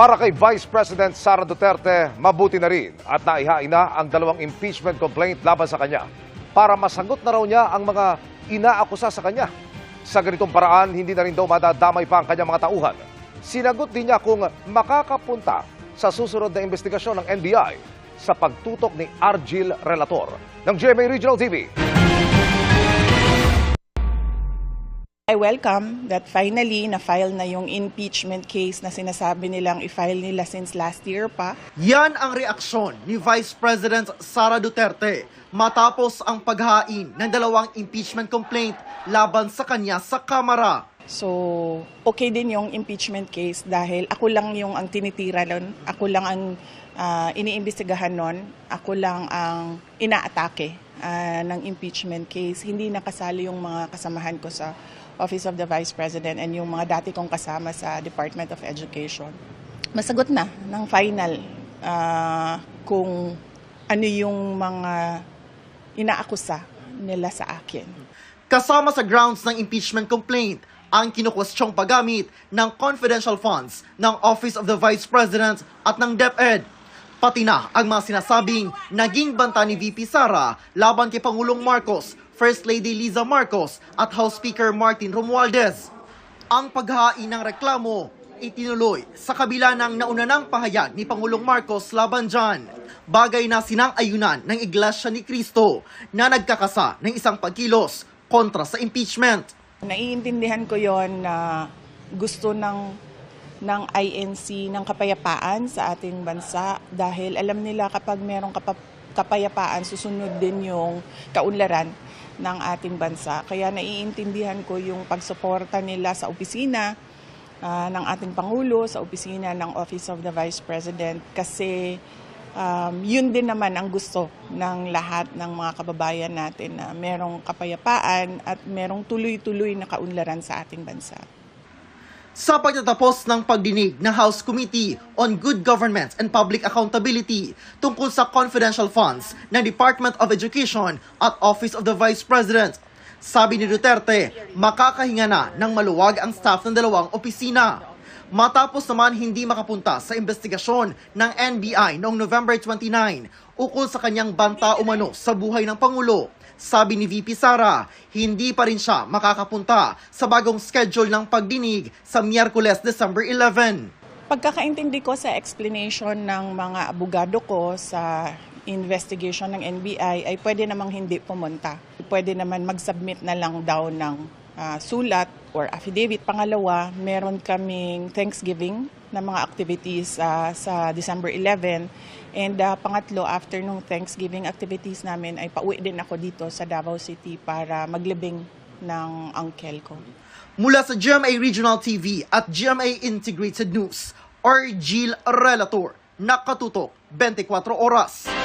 Para kay Vice President Sara Duterte, mabuti na rin at naihain na ang dalawang impeachment complaint laban sa kanya para masagot na raw niya ang mga inaakusa sa kanya. Sa ganitong paraan, hindi na rin daw madadamay pa ang kanyang mga tauhan. Sinagot din niya kung makakapunta sa susunod na investigasyon ng NBI sa pagtutok ni Argil Relator ng GMA Regional TV. I welcome that finally na-file na yung impeachment case na sinasabi nilang i-file nila since last year pa. Yan ang reaksyon ni Vice President Sara Duterte matapos ang paghain ng dalawang impeachment complaint laban sa kanya sa Kamara. So, okay din yung impeachment case dahil ako lang yung ang tinitira nun, ako lang ang ah, iniimbestigahan nun, ako lang ang inaatake ah, ng impeachment case. Hindi nakasali yung mga kasamahan ko sa Office of the Vice President and yung mga dati kong kasama sa Department of Education. Masagot na ng final ah, kung ano yung mga inaakusa nila sa akin. Kasama sa grounds ng impeachment complaint ang kinukwestyong paggamit ng confidential funds ng Office of the Vice President at ng DepEd. Pati na ang mga sinasabing naging banta ni VP Sara laban kay Pangulong Marcos, First Lady Liza Marcos at House Speaker Martin Romualdez. Ang paghain ng reklamo itinuloy sa kabila ng naunanang pahayag ni Pangulong Marcos laban dyan. Bagay na sinang-ayunan ng Iglesia ni Cristo na nagkakasa ng isang pagkilos kontra sa impeachment. Naiintindihan ko yon na gusto ng ng INC ng kapayapaan sa ating bansa dahil alam nila kapag merong kapa- kapayapaan susunod din yung kaunlaran ng ating bansa. Kaya naiintindihan ko yung pagsuporta nila sa opisina ah, ng ating Pangulo, sa opisina ng Office of the Vice President kasi um, yun din naman ang gusto ng lahat ng mga kababayan natin na merong kapayapaan at merong tuloy-tuloy na kaunlaran sa ating bansa. Sa pagtatapos ng pagdinig ng House Committee on Good Government and Public Accountability tungkol sa confidential funds ng Department of Education at Office of the Vice President, sabi ni Duterte, makakahinga na ng maluwag ang staff ng dalawang opisina. Matapos naman hindi makapunta sa investigasyon ng NBI noong November 29 ukol sa kanyang banta umano sa buhay ng Pangulo. Sabi ni VP Sara, hindi pa rin siya makakapunta sa bagong schedule ng pagdinig sa Miyerkules, December 11. Pagkakaintindi ko sa explanation ng mga abogado ko sa investigation ng NBI ay pwede namang hindi pumunta. Pwede naman mag-submit na lang daw ng ah, sulat or affidavit. Pangalawa, meron kaming Thanksgiving na mga activities ah, sa December 11. And ah, pangatlo, after nung Thanksgiving activities namin, ay pauwi din ako dito sa Davao City para maglibing ng uncle ko. Mula sa GMA Regional TV at GMA Integrated News, Argil Relator, nakatutok 24 oras.